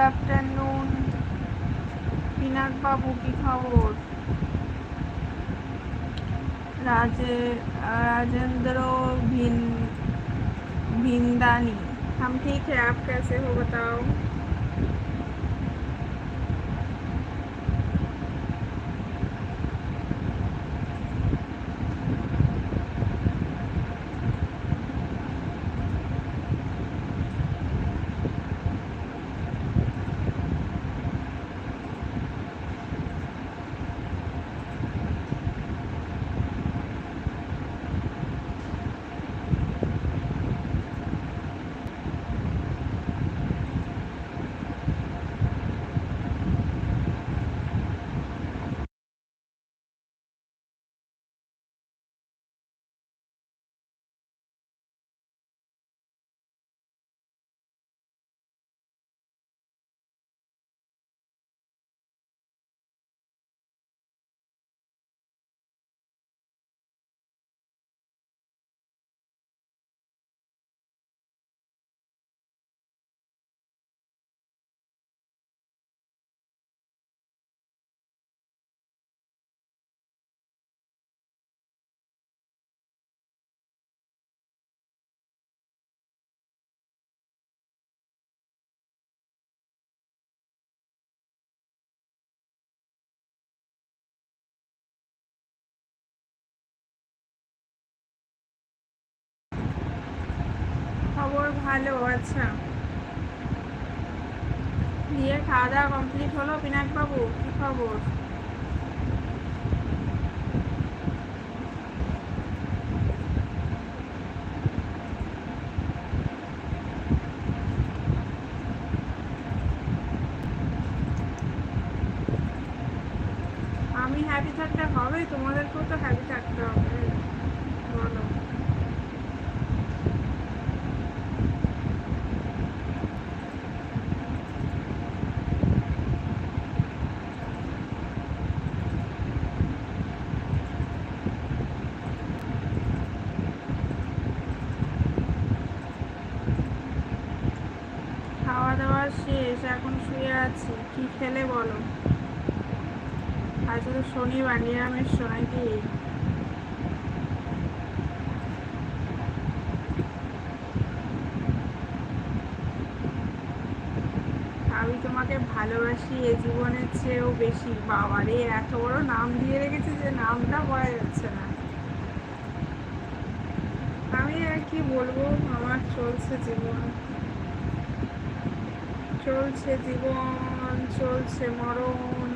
Afternoon Pinak বাবু কি খবর राजे राजेंद्र भिन भिंदानी हम ठीक है आप कैसे हो बताओ ভালো আচ্ছা। দিয়ে খাওয়া দাওয়া কমপ্লিট হলো? বাবু কি খবর? আমি হ্যাপি থাকতে হবে, তোমাদেরকেও তো হ্যাপি থাকতে হবে বলো খাওয়া দাওয়া শেষ এখন শুয়ে আছি কি খেলে বলো আজ নিরামিষ নাকি আমি তোমাকে ভালোবাসি, এ জীবনের চেয়েও বেশি। বাবারে, এত বড় নাম দিয়ে রেখেছি যে নামটা বলা যাচ্ছে না। আমি আর কি বলব? আমার চলছে জীবন। চলছে জীবন, চলছে মরণ।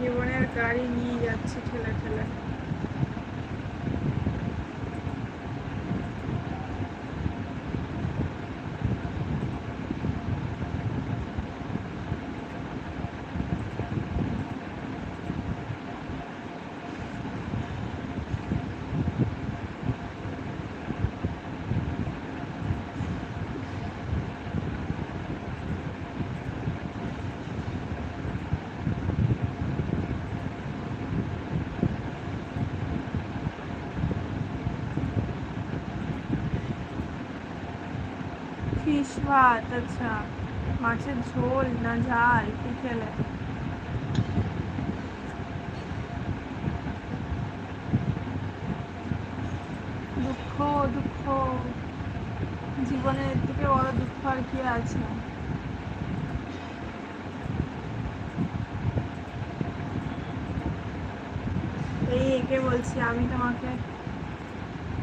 জীবনের গাড়ি নিয়ে যাচ্ছে ঠেলা ঠেলা। ফিশ ভাত আচ্ছা। মাছের ঝোল না ঝাল? কি খেলে? দুঃখ দুঃখ। জীবনের থেকে বড় দুঃখ আর কি আছে? এই একে বলছি, আমি তোমাকে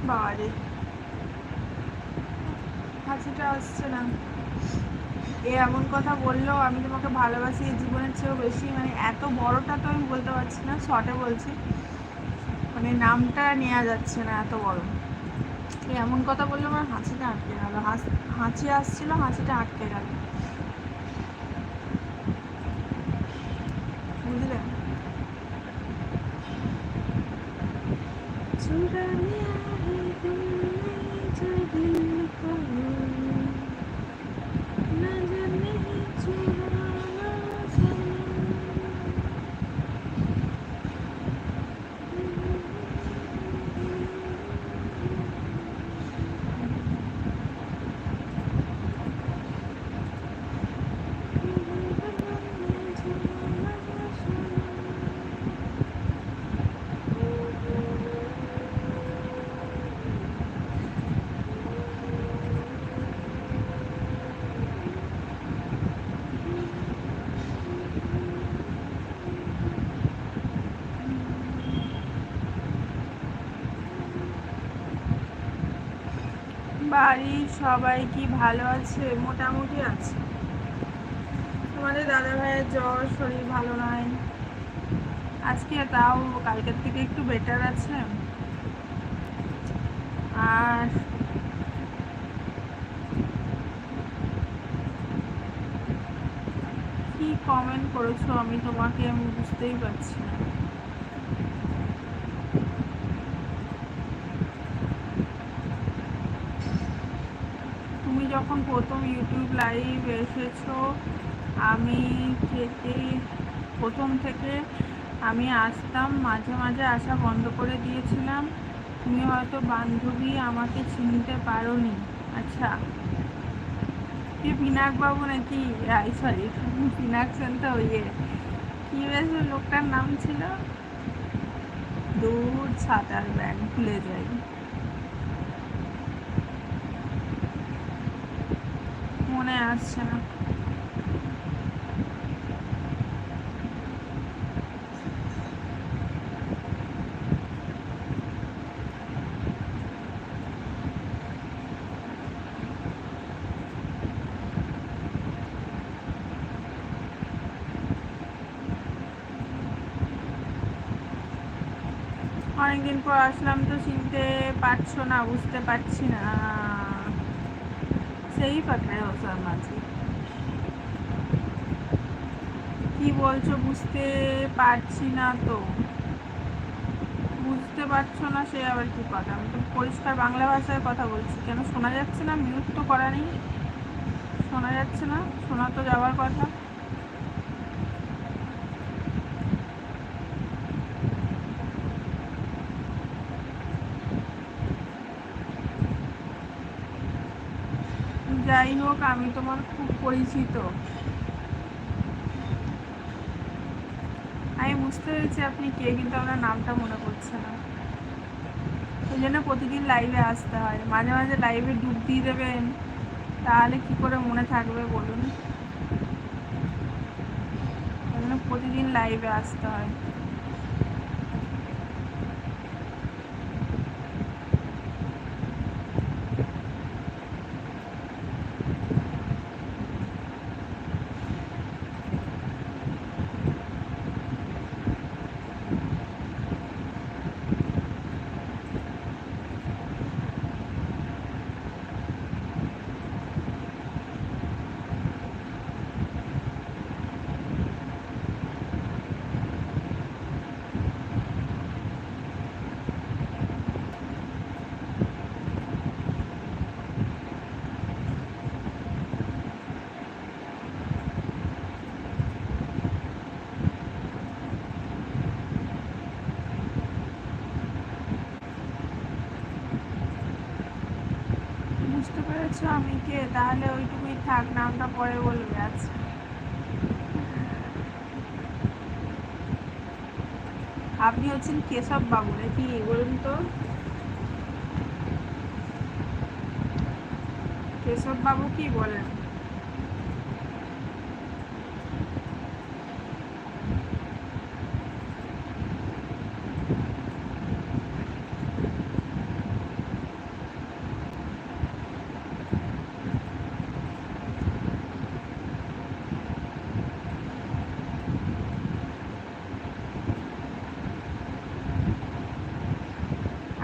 বাড়ি হাসিটা আসছে না। এ এমন কথা বলল আমি তোমাকে ভালোবাসি এই জীবনের চেয়েও বেশি। মানে এত বড়টা তো আমি বলতে পারছি না, শর্টে বলছি। মানে নামটা নেওয়া যাচ্ছে না এত বড়। এমন কথা বলল আমার হাসিটা আটকে গেল। হাসি আসছিল হাসিটা আটকে গেল। বাড়ির সবাই কি ভালো আছে? মোটামুটি আছে। তোমাদের দাদা ভাইয়ের জ্বর, শরীর ভালো নয় আজকে তাও কালকের থেকে একটু বেটার আছে। আর কি কমেন্ট করেছ আমি তোমাকে বুঝতেই পারছি না। যখন প্রথম ইউটিউব লাইভ এসেছ, আমি থেকে প্রথম থেকে আমি আসতাম, মাঝে মাঝে আসা বন্ধ করে দিয়েছিলাম। তুমি হয়তো বান্ধবী আমাকে চিনতে পারো নি আচ্ছা। কি পিনাকবাবু নাকি? সরি পিনাক সেন তো ইয়ে। কি বেশ লোকটার নাম ছিল? দূর সাঁতার ব্যাগ ভুলে যাই। মনে আসছে না অনেকদিন পর আসলাম তো চিনতে পারছ না বুঝতে পারছি না। সেই পাকড়ে हो सर মাঝে কি বলছো বুঝতে পারছি না তো বুঝতে পারছো না সে আবার কি কথা আমি তো পরিষ্কার বাংলা ভাষায় কথা বলছি কেন শোনা যাচ্ছে না মিউট তো করা নেই শোনা যাচ্ছে না শোনা তো যাওয়ার কথা হোক, আমি তোমার খুব পরিচিত। আমি বুঝতে পেরেছি আপনি কে, কিন্তু আপনার নামটা মনে করছে না। ওই জন্য প্রতিদিন লাইভে আসতে হয়। মাঝে মাঝে লাইভে ডুব দিয়ে দেবেন। তাহলে কি করে মনে থাকবে বলুন? ওই জন্য প্রতিদিন লাইভে আসতে হয়। বুঝতে পেরেছ? আমি কে? তাহলে ওইটুকুই থাক, নামটা পরে বলবে আচ্ছা। আপনি হচ্ছেন কেশব বাবু, নাকি বলুন তো? কেশব বাবু কি বলেন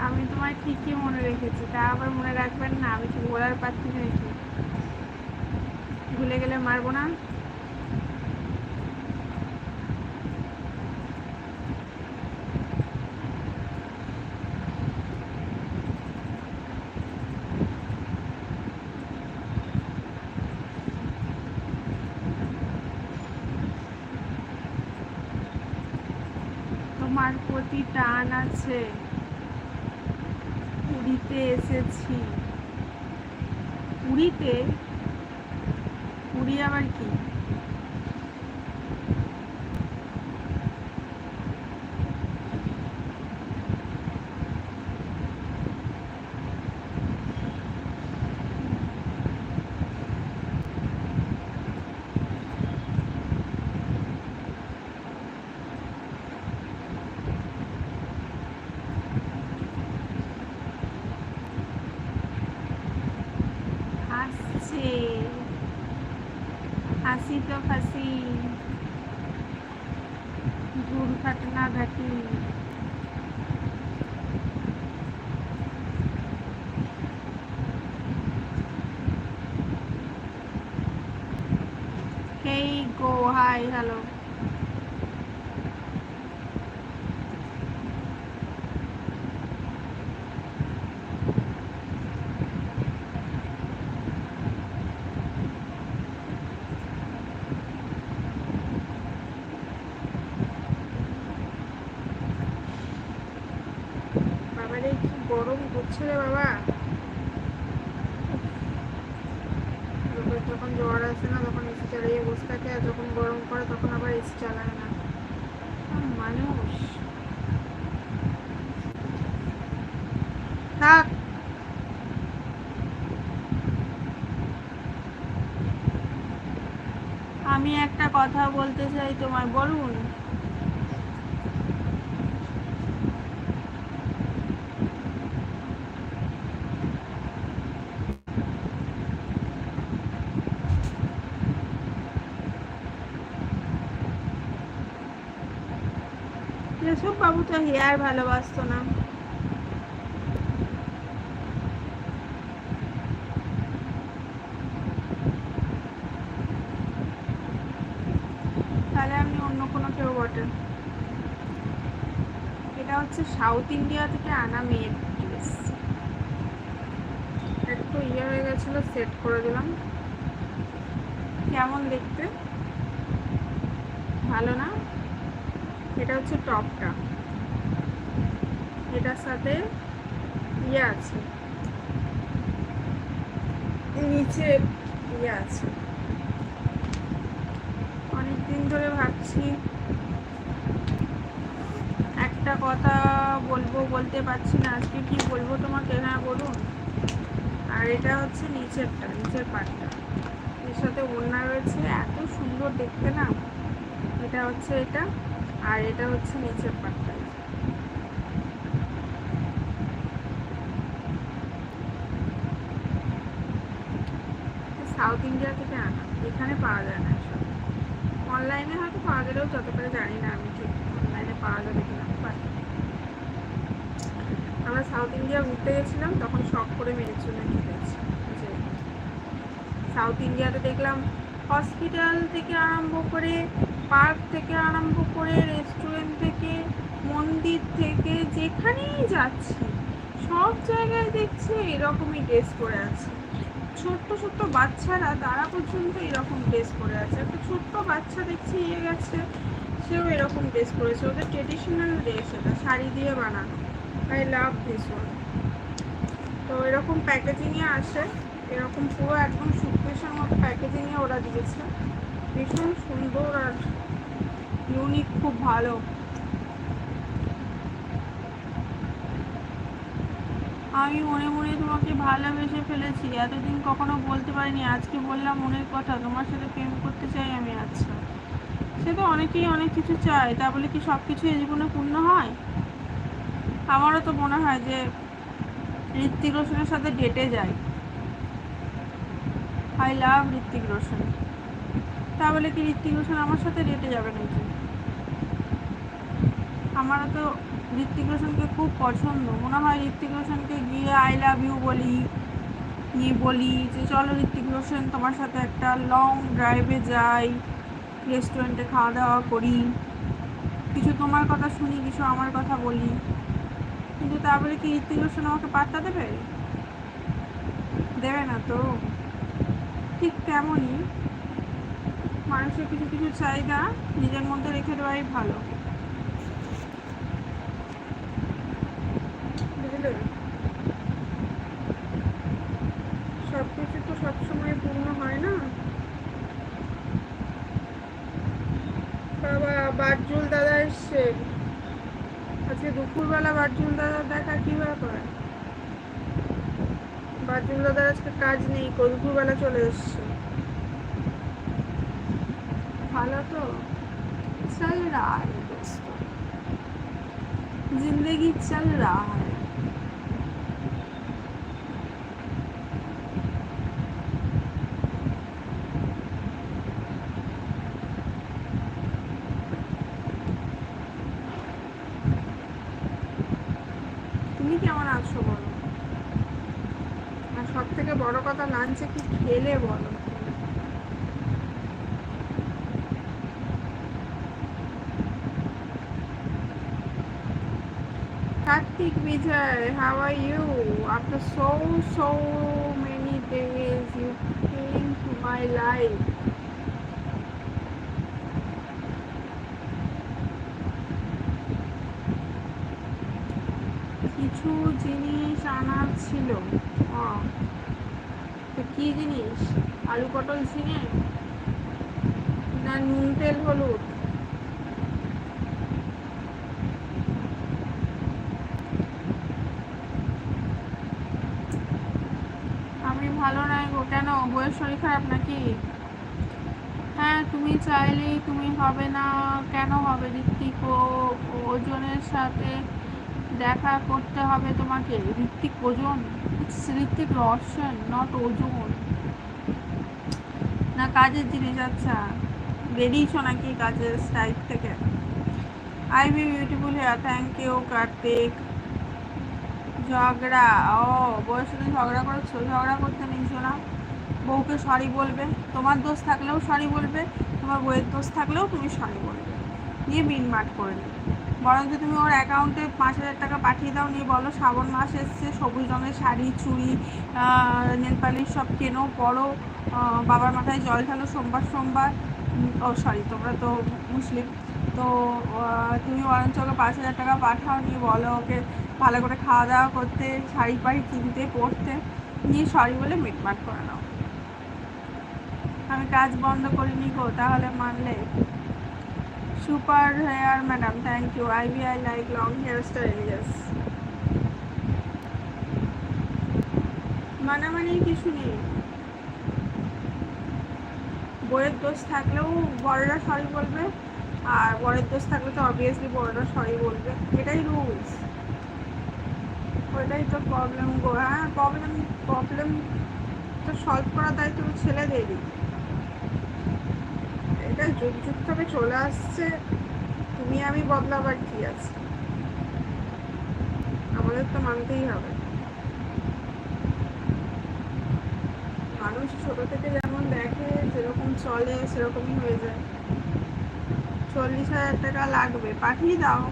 আমি তোমায় ঠিকই মনে রেখেছি তা আবার মনে রাখবেন না আমি কি বলার পাচ্ছি নাকি ভুলে গেলে মারবো না প্রতি টান আছে। পুরীতে এসেছি। পুরীতে? পুরী আবার কি? হাসি তো ফাঁসি দুর্ঘটনা ঘটি Hey, go. Hi, hello. বাবারে কি গরম করছে রে বাবা লোকের যখন জ্বর আসে না, তখন এসি চালিয়ে বসে থাকে আর যখন গরম পড়ে, তখন আবার এসি চালায় না। মানুষ। থাক। আমি একটা কথা বলতে চাই তোমায়, বলুন কেশব বাবু তো হেয়ার ভালোবাসতো না। তাহলে আপনি অন্য কোনো কেউ বটেন এটা হচ্ছে সাউথ ইন্ডিয়া থেকে আনা মেয়ের ড্রেস। একটু ইয়ে হয়ে গেছিল, সেট করে দিলাম। কেমন দেখতে? ভালো না? এটা হচ্ছে টপটা। এটার সাথে ইয়ে আছে। নিচে ইয়ে আছে। অনেকদিন ধরে ভাবছি একটা কথা বলব, বলতে পারছি না। আজকে কি বলব তোমাকে? হ্যাঁ বলুন। আর এটা হচ্ছে নিচেরটা, নিচের পাটটা। এর সাথে ওড়না রয়েছে। এত সুন্দর দেখতে না। এটা হচ্ছে এটা, আর এটা হচ্ছে নিচের পাটটা সাউথ ইন্ডিয়া থেকে আনা। এখানে পাওয়া যায় না এসব। অনলাইনে হয়তো পাওয়া গেলেও যতটা জানি না আমি ঠিক অনলাইনে পাওয়া যাবে কিনা বাট আমরা সাউথ ইন্ডিয়া ঘুরতে গেছিলাম, তখন শখ করে মেরের জন্য নিয়ে গেছি যে সাউথ ইন্ডিয়াতে দেখলাম হসপিটাল থেকে আরম্ভ করে পার্ক থেকে আরম্ভ করে রেস্টুরেন্ট থেকে, মন্দির থেকে, যেখানেই যাচ্ছি, সব জায়গায় দেখছি এরকমই ড্রেস পরে আছে। ছোট্ট ছোট্ট বাচ্চারা তারা পর্যন্ত এরকম ড্রেস পরে আছে। একটা ছোট্ট বাচ্চা দেখছি ইয়ে গেছে, সেও এরকম ড্রেস পরেছে ওদের ট্রেডিশনাল ড্রেস এটা, শাড়ি দিয়ে বানানো। আই লাভ দিস ওয়ান তো এরকম প্যাকেজিংয়ে আসে। এরকম পুরো একদম সুটকেসের মতো প্যাকেজিংয়ে ওরা দিয়েছে। ভীষণ সুন্দর আর ইউনিক খুব ভালো। আমি মনে মনে তোমাকে ভালোবেসে ফেলেছি। এতদিন কখনো বলতে পারিনি, আজকে বললাম মনের কথা, তোমার সাথে প্রেম করতে চাই আমি আচ্ছা সে তো অনেকেই অনেক কিছু চায়, তা বলে কি সব কিছু এই জীবনে পূর্ণ হয়? আমারও তো মনে হয় যে ঋত্বিক রোশনের সাথে ডেটে যাই আই লাভ ঋত্বিক রোশন। তা বলে কি ঋত্বিক রোশন আমার সাথে ডেটে যাবে নাকি? আমারও তো ঋত্বিক খুব পছন্দ। মনে হয় ঋত্বিক রোশনকে গিয়ে আই লাভ ইউ বলি নিয়ে বলি যে, চলো ঋত্বিক রোশন, তোমার সাথে একটা লং ড্রাইভে যাই রেস্টুরেন্টে খাওয়া দাওয়া করি। কিছু তোমার কথা শুনি, কিছু আমার কথা বলি। কিন্তু তারপরে কি ঋত্বিক রোশন আমাকে পাত্তা দেবে? দেবে না তো। ঠিক তেমনই। মানুষের কিছু কিছু চাহিদা নিজের মধ্যে রেখে দেওয়াই ভালো বুঝলে সব কিছু তো সবসময় পূর্ণ হয় না বাবা বারজুল দাদা এসছে আজকে দুপুরবেলা বার্জুন দাদা দেখা কি ব্যাপার বার্জুন দাদার আজকে কাজ নেই দুপুরবেলা চলে এসছে। ভালো তো? চল রা জিন্দগি চল রা হ্যাঁ বড় কথা লাঞ্চে কি খেলে বলো? Kartik Bijoy how are you after so so many days you came to my life কিছু জিনিস আনার ছিল। হ্যাঁ কি জিনিস? আলু, পটল, ঝিঙে? না, নুন, তেল, হলুদ? আমি ভালো নাই গো। কেন? বইয়ের শরীর খারাপ নাকি? হ্যাঁ তুমি চাইলেই তুমি হবে না। কেন হবে ঋত্বিক? ওজনের সাথে দেখা করতে হবে তোমাকে। ঋত্বিক, ওজন? ঋত্বিক রসন নট ওজন না, কাজের জিনিস আচ্ছা। বেরিয়েছো নাকি কাজের সাইড থেকে। I be beautiful hair thank you Kartik. ঝগড়া, ও, বউয়ের সাথে ঝগড়া করেছ? ঝগড়া করতে নিয়েছো না? বউকে সরি বলবে। তোমার দোষ থাকলেও সরি বলবে, তোমার বইয়ের দোষ থাকলেও তুমি সরি বলবে। নিয়ে মাট করে নেবে বরঞ্চ তুমি ওর অ্যাকাউন্টে পাঁচ হাজার টাকা পাঠিয়ে দাও, নিয়ে বলো শ্রাবণ মাস এসছে, সবুজ রঙের শাড়ি, চুড়ি নেল পালিশ সব কেনো, পরো বাবার মাথায় জল ঢালো, সোমবার সোমবার। ও সরি তোমরা তো মুসলিম। তো তুমি বরঞ্চ ওকে পাঁচ হাজার টাকা পাঠাও, নিয়ে বলো ওকে ভালো করে খাওয়া দাওয়া করতে, শাড়ি পাড়ি কিনতে পড়তে, নিয়ে সরি বলে মিটমাট করে নাও। আমি কাজ বন্ধ করিনি গো, তাহলে মানলে? Super hair, madam, thank you. I be I like long hair style yes মানামানির কিছু নেই। বইয়ের দোষ থাকলেও বড়রা সরি বলবে, আর বরের দোষ থাকলে তো অবভিয়াসলি বড়রা সরি বলবে। এটাই রুলস ওইটাই তো প্রবলেম গো। হ্যাঁ প্রবলেম প্রবলেম তো সলভ করার দায়িত্ব ছেলেদেরই। এটা যুগ যুগ যুগভাবে চলে আসছে, তুমি আমি বদলাবার কি আছে? আমাদের তো মানতেই হবে। মানুষ ছোট থেকে যেমন দেখে, যেরকম চলে, সেরকমই হয়ে যায়। চল্লিশ হাজার টাকা লাগবে, পাঠিয়ে দাও।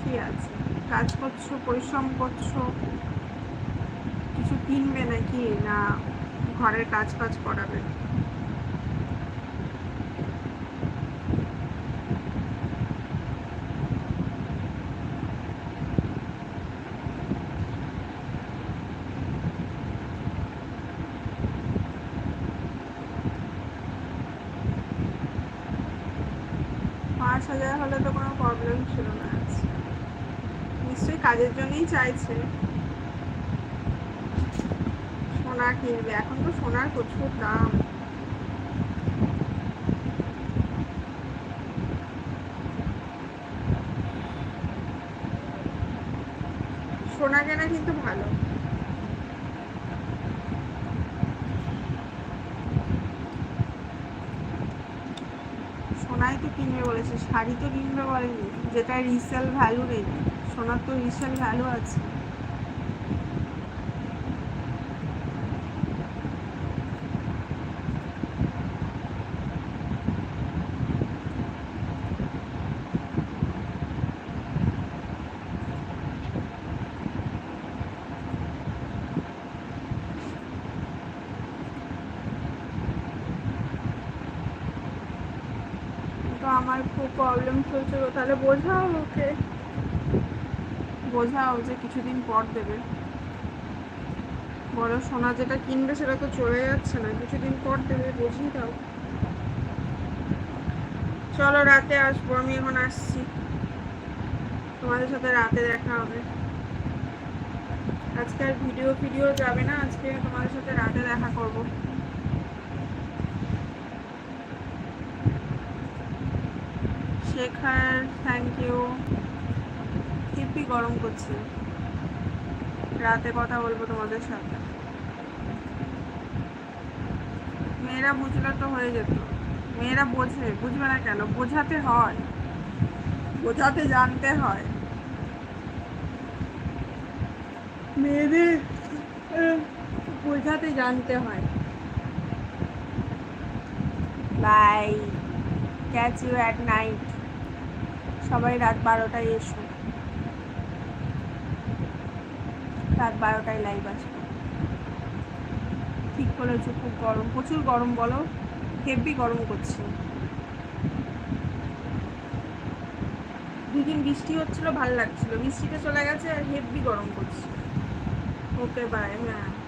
কি আছে? কাজ করছ, পরিশ্রম করছ, কিছু কিনবে নাকি? না, ঘরের কাজ কাজ করাবে। পাঁচ হাজার হলে তো কোনো প্রবলেম ছিল না। নিশ্চয়ই কাজের জন্যই চাইছে। সোনা কিনবে। এখন তো সোনার প্রচুর দাম। সোনা কেনা কিন্তু ভালো সোনাই তো বলেছে শাড়ি তো কিনবে বলেনি যেটা রিসেল ভ্যালু নেই সোনার তো রিসেল ভ্যালু আছে তো আমার খুব প্রবলেম চলছিল তাহলে বোঝাও ওকে। বোঝাও যে কিছুদিন পর দেবে। বড় সোনা যেটা কিনবে সেটা তো চলে যাচ্ছে না, কিছুদিন পর দেবে, বুঝিয়ে দাও। চলো, রাতে আসব, আমি এখন আসছি। তোমাদের সাথে রাতে দেখা হবে। আজকে আর ভিডিও ভিডিও যাবে না, আজকে তোমাদের সাথে রাতে দেখা করব। শেখার থ্যাংক ইউ হেপি গরম করছে। রাতে কথা বলব তোমাদের সাথে। মেয়েরা বুঝলে তো হয়ে যেত। মেয়েরা বোঝে, বুঝবে না কেন? বোঝাতে হয়। বোঝাতে জানতে হয়। মেয়েদের বোঝাতে জানতে হয়। Bye catch you at night সবাই রাত বারোটায় এসো। রাত বারোটায় লাইভ আসব। ঠিক বলেছ, খুব গরম। প্রচুর গরম বলো। হেভি গরম করছে। দুদিন বৃষ্টি হচ্ছিল, ভালো লাগছিল। বৃষ্টিটা চলে গেছে আর হেভি গরম করছে। ওকে বাই হ্যাঁ।